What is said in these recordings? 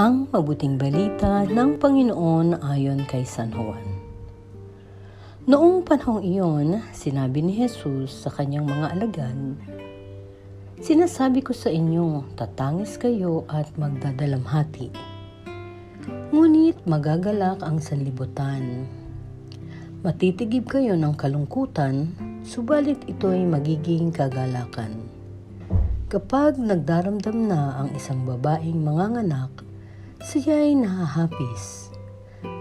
Ang mabuting balita ng Panginoon ayon kay San Juan. Noong panahong iyon, sinabi ni Jesus sa kanyang mga alagad, Sinasabi ko sa inyo, tatangis kayo at magdadalamhati Ngunit magagalak ang sanlibutan. Matitigib kayo ng kalungkutan, subalit ito'y magiging kagalakan. Kapag nagdaramdam na ang isang babaeng manganganak, siya'y nahahapis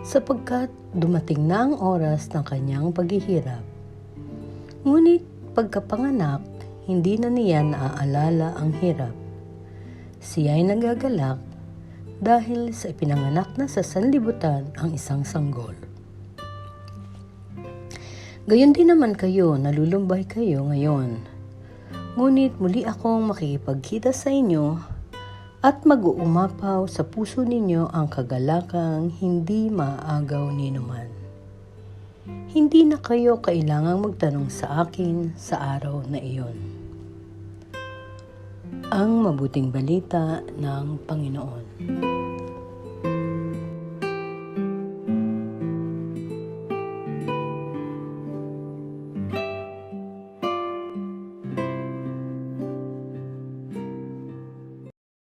sapagkat dumating na ang oras ng kanyang paghihirap. Ngunit pagkapanganak, hindi na niya naaalala ang hirap. Siya'y nagagalak dahil sa ipinanganak na sa sanlibutan ang isang sanggol. Gayon din naman kayo, nalulumbay kayo ngayon. Ngunit muli akong makikipagkita sa inyo at mag-uumapaw sa puso ninyo ang kagalakang hindi maaagaw ni numan. Hindi na kayo kailangang magtanong sa akin sa araw na iyon. Ang mabuting balita ng Panginoon.